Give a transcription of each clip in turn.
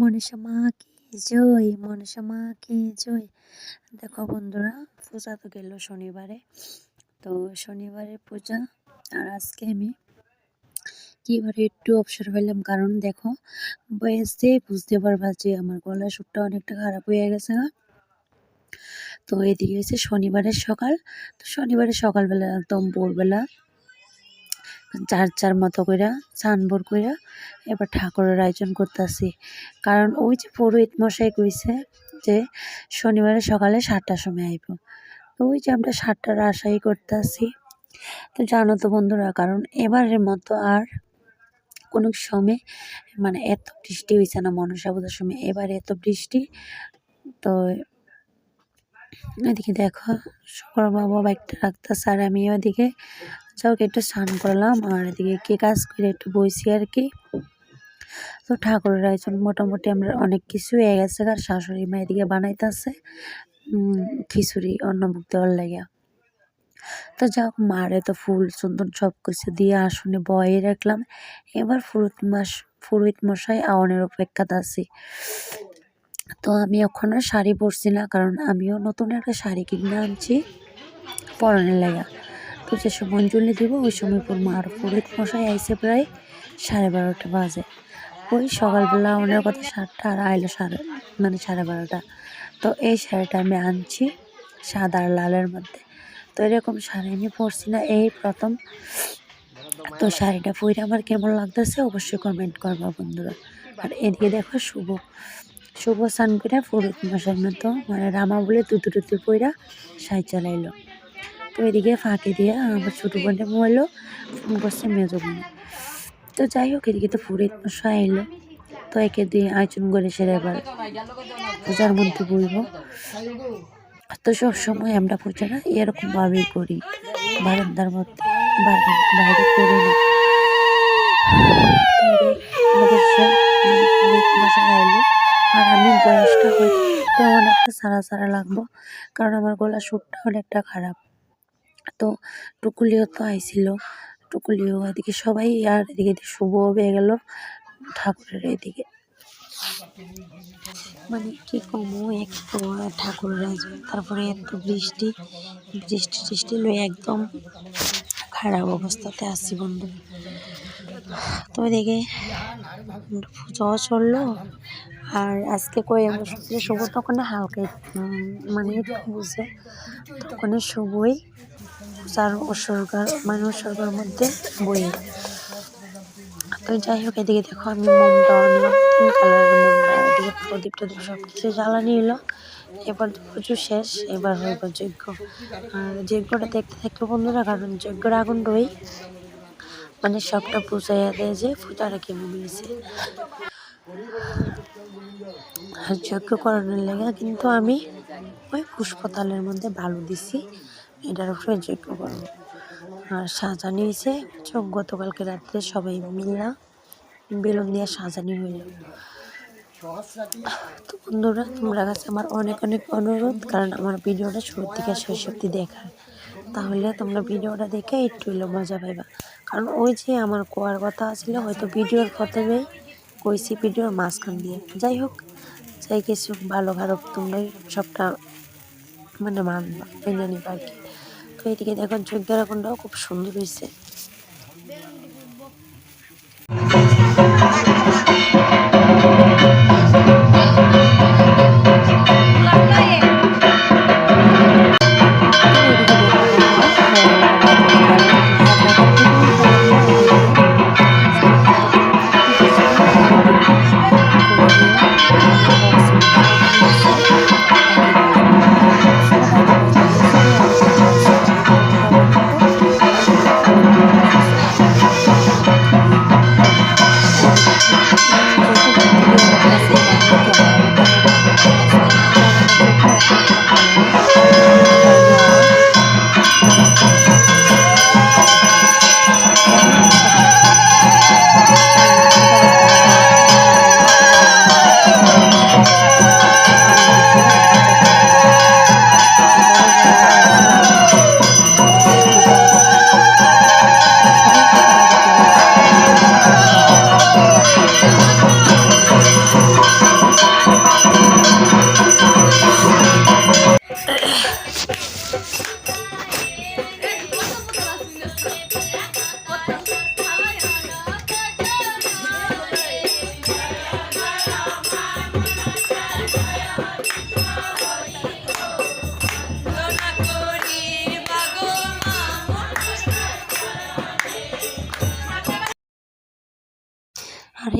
মনসা মা, কি জয় মনসা মা, কি জয়? দেখো বন্ধুরা, পূজা তো গেল শনিবারে। তো শনিবারের পূজা, আর আজকে আমি কিবারে একটু অবসর পেলাম, কারণ দেখো, বয়সে বুঝতে পারবা যে আমার গলার সুরটা অনেকটা খারাপ হয়ে গেছে তো এদিকে হয়েছে শনিবারের সকাল। তো শনিবারের সকালবেলা একদম ভোরবেলা চার চার মতো কইরা চানবোর কইরা এবার ঠাকুরের আয়োজন করতেছি। কারণ ওই যে পুরোহিত মশাই কইছে যে শনিবারে সকালে সাতটার সময় আইব। তো ওই যে আমরা সাতটার আশাই করতেছি। তো জানো তো বন্ধুরা, কারণ এবারের মতো আর কোনো সময় মানে এত বৃষ্টি হয়েছে না, মনসা পূজার সময় এবার এত বৃষ্টি। তো এদিকে দেখো শুক্র বাবা বাইকটা রাখতেছে আর আমি ওদিকে যাও একটু স্নান করলাম, আর এদিকে কে কাজ করে একটু বইছি আর কি। তো ঠাকুরের আয়োজন মোটামুটি আমরা অনেক কিছু হয়ে গেছে, আর শাশুড়ি মা এদিকে বানাইতেছে খিচুড়ি, অন্নভোগ দেওয়ার লাগে তো যাও মারে তো ফুল সুন্দর সব কিছু দিয়ে আসনে বয়ে রাখলাম। এবার ফুরুত মাস ফুরুত মশাই আওয়ানের অপেক্ষাতে আছি। তো আমি আর শাড়ি পরছি না, কারণ আমিও নতুন একটা শাড়ি কিনে আনছি, পরনের লাগা তো যে সময় অঞ্জলি দিব, ওই সময় পরবো আর পুরোহিত মশাই আইসে প্রায় সাড়ে বারোটা বাজে। ওই সকালবেলা ওনার কথা সাতটা আর আইলো সাড়ে মানে সাড়ে বারোটা। তো এই শাড়িটা আমি আনছি সাদা আর লালের মধ্যে। তো এরকম শাড়ি আমি পরছি না, এই প্রথম। তো শাড়িটা পরে আমার কেমন লাগতেছে অবশ্যই কমেন্ট করবা বন্ধুরা। আর এদিকে দেখো শুভ শুভ স্নান করে পুরোহিত মশাইয়ের মতো মানে রামা বলে দুধু টুতু পইরা সাই চালাইলো। তো এদিকে ফাঁকে দিয়ে আমার ছোটো বোনটা মোবাইলও ফোন করছে মেজো বোনে। তো যাই হোক, এদিকে তো ফুরে মশাই এলো। তো একে দিয়ে আয়োজন করে সেরে এবার পূজার মধ্যে বলব। তো সবসময় আমরা পূজা পূজাটা এরকমভাবেই করি। বারান্দার মধ্যে বাইরে করি না। মানে আর আমি বয়সটা সারা সারা লাগবো, কারণ আমার গলা সুরটা অনেকটা খারাপ। তো টুকুলিও তো আইছিল। টুকুলিও এদিকে সবাই আর এদিকে শুভ হয়ে গেল ঠাকুরের এদিকে। মানে কি কমো, এক ঠাকুরের আয়োজন, তারপরে এত বৃষ্টি বৃষ্টি টিষ্টি লয়ে একদম খারাপ অবস্থাতে আসছি বন্ধু। তো এদিকে পুজোও চলল আর আজকে আমরা শুভ তখন হালকা মানে বুঝে তখন শুভই। চার উৎসর্গার মানে উৎসর্গার মধ্যে বই তো যাই হোক, এদিকে দেখো আমি মোমটা নিলাম, তিন কালারের মোমটা সব কিছু জ্বালানি এলো এবার পুজো শেষ, এবার হইব যজ্ঞ। আর যজ্ঞটা দেখতে থাকতো বন্ধুরা, কারণ যজ্ঞর আগুন রই মানে সবটা বুঝাইয়া দেয় যে পূজাটা কেমন হয়েছে আর যজ্ঞ করানোর লেগে কিন্তু আমি ওই পুষ্পতালের মধ্যে বালু দিছি। এটার উপরে যজ্ঞ করব। আর সাজানি হয়েছে চোখ গতকালকে রাত্রে সবাই মিললাম। বেলুন দিয়ে সাজানি হইল তো বন্ধুরা, তোমরা কাছে আমার অনেক অনেক অনুরোধ, কারণ আমার ভিডিওটা শুরুর থেকে শেষ অব্দি দেখার। তাহলে তোমরা ভিডিওটা দেখে একটু হইলেও মজা পাইবা কারণ ওই যে আমার কোয়ার কথা ছিল হয়তো ভিডিওর প্রথমেই কইছি ভিডিওর মাঝখান দিয়ে। যাই হোক, যাই কিছু ভালো খারাপ তোমরাই সবটা মানে মান না কি তো এদিকে দেখো যোগ্যরা খুব সুন্দর হয়েছে।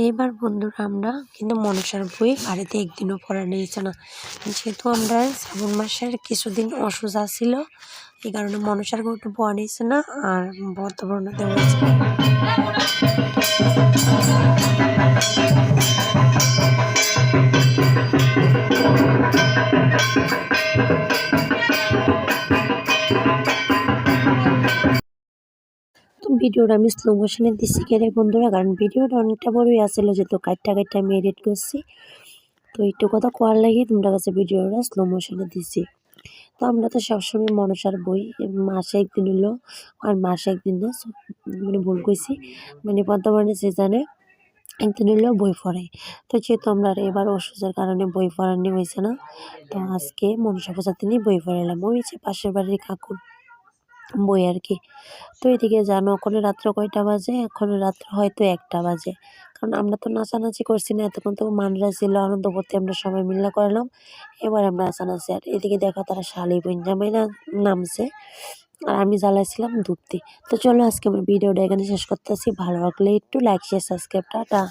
এইবার বন্ধুরা আমরা কিন্তু মনসার বই বাড়িতে একদিনও পড়া নিয়েছে না। যেহেতু আমরা শ্রাবণ মাসের কিছুদিন অসুস্থ ছিল, এই কারণে মনসার বইটা পড়া নিয়েছে না, আর বর্তমানে দেওয়া ভিডিওটা আমি স্লো মোশনে দিচ্ছি কেরে বন্ধুরা? কারণ ভিডিওটা অনেকটা বড়ই আসছিল যেহেতু কাটটা কাটটা আমি এডিট করছি। তো একটু কথা কোয়ার লাগে তোমরা কাছে ভিডিওটা স্লো মোশনে দিচ্ছি তো আমরা তো সবসময় মনসার বই, মাসে একদিন হলো, আর মাসে একদিন না মানে ভুল কইছি। মানে বর্তমানে সিজনে একদিন হলো বই পড়াই তো যেহেতু আমরা এবার অসুস্থের কারণে বই পড়ানি হয়েছে না, তো আজকে মনসা পূজার দিনই বই পড়ালাম। ওই যে পাশের বাড়ির কাকুর বই আর কি তো এদিকে জানো ওখানে রাত্র কয়টা বাজে? এখন রাত্র হয়তো একটা বাজে। কারণ আমরা তো নাচানাচি করছি না, এতক্ষণ তো মানরা ছিল আনন্দ করতে আমরা সবাই মিলে করলাম। এবার আমরা নাচানাচি, আর এদিকে দেখো তারা শালি জামাই না নামছে। আর আমি জ্বালাইছিলাম ধূপতি। তো চলো আজকে আমার ভিডিওটা এখানে শেষ করতেছি। ভালো লাগলে একটু লাইক শেয়ার সাবস্ক্রাইব টাটা।